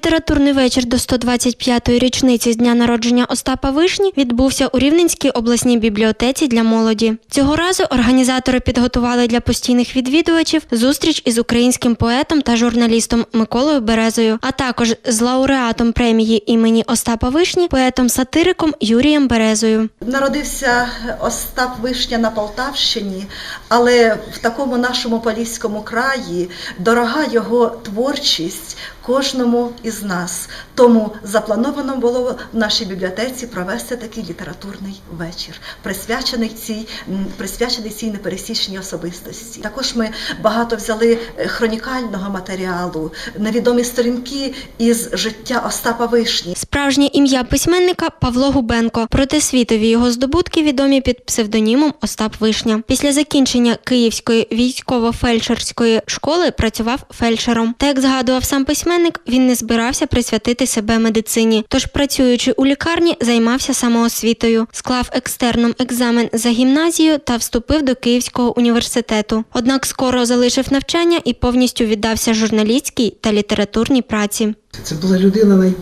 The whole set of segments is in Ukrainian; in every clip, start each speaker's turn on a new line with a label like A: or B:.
A: Літературний вечір до 125-ї річниці з дня народження Остапа Вишні відбувся у Рівненській обласній бібліотеці для молоді. Цього разу організатори підготували для постійних відвідувачів зустріч із українським поетом та журналістом Миколою Березою, а також з лауреатом премії імені Остапа Вишні, поетом-сатириком Юрієм Березою.
B: Народився Остап Вишня на Полтавщині, але в такому нашому поліському краї дорога його творчість кожному із нас. Тому заплановано було в нашій бібліотеці провести такий літературний вечір, присвячений цій, присвячений цій непересічній особистості. Також ми багато взяли е, хронікального матеріалу, невідомі сторінки із життя Остапа Вишні.
A: Справжнє ім'я письменника Павло Губенко. Проте світові його здобутки відомі під псевдонімом Остап Вишня. Після закінчення Київської військово-фельдшерської школи працював фельдшером. Та як згадував сам письменник, він не збирався присвятити себе медицині. Тож, працюючи у лікарні, займався самоосвітою, склав екстерном екзамен за гімназію та вступив до Київського університету. Однак скоро залишив навчання і повністю віддався журналістській та літературній праці.
C: Це була людина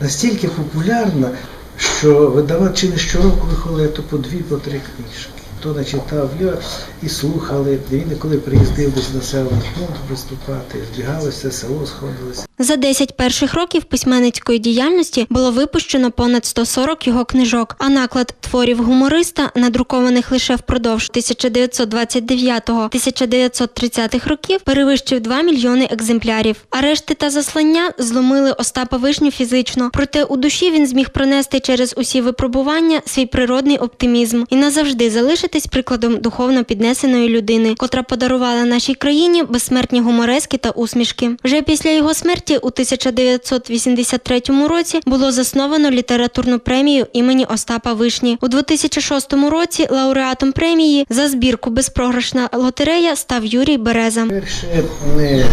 C: настільки популярна, що видавав чи не щороку виходили то по дві, по три книжки. Хто не читав, я і слухали. Він коли приїздив десь на населений пункт виступати, збігалося, село сходилося.
A: За 10 перших років письменницької діяльності було випущено понад 140 його книжок, а наклад творів гумориста, надрукованих лише впродовж 1929-1930 років, перевищив 2 мільйони екземплярів. Арешти та заслання зломили Остапа Вишню фізично, проте у душі він зміг пронести через усі випробування свій природний оптимізм і назавжди залишитись прикладом духовно піднесеної людини, котра подарувала нашій країні безсмертні гуморески та усмішки. Вже після його смерті у 1983 році було засновано літературну премію імені Остапа Вишні. У 2006 році лауреатом премії за збірку Безпрограшна лотерея став Юрій Береза.
C: Перше, не,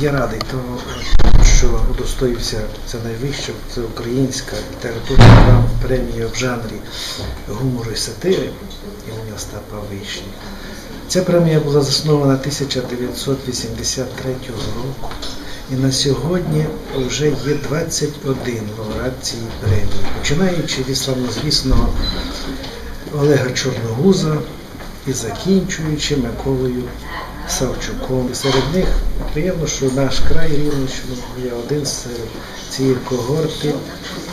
C: я радий того, що удостоївся це найвища, це українська літературна премія в жанрі гумору і сатири імені Остапа Вишні. Ця премія була заснована 1983 року. І на сьогодні вже є 21 лауреат цієї премії, починаючи від славнозвісного Олега Чорногуза і закінчуючи Миколою Савчуком. Серед них приємно, що наш край Рівненщина є один з цієї когорти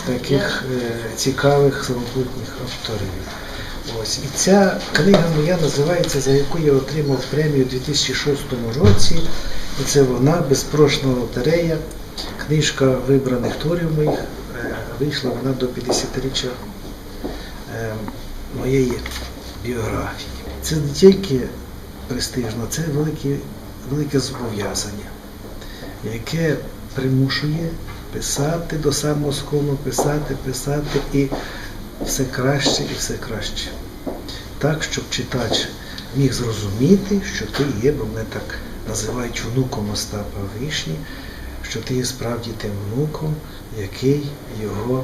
C: таких е, цікавих самобутніх авторів. Ось і ця книга моя називається, за яку я отримав премію у 2006 році. Це вона безпрошна лотерея. Книжка вибраних творів моїх е, вийшла вона до 50-річчя е, моєї біографії. Це не тільки престижно, це велике, велике зобов'язання, яке примушує писати до самого скону, писати, писати і все краще і все краще. Так, щоб читач міг зрозуміти, що ти є, бо мене так називають внуком Остапа Вишні, що ти є справді тим внуком, який його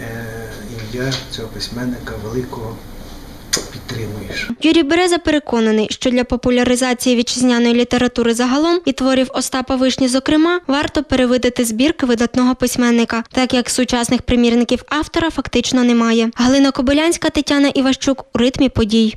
C: е, ім'я цього письменника великого підтримуєш.
A: Юрій Береза переконаний, що для популяризації вітчизняної літератури загалом і творів Остапа Вишні, зокрема, варто перевидати збірки видатного письменника, так як сучасних примірників автора фактично немає. Галина Кобилянська, Тетяна Іващук у ритмі подій.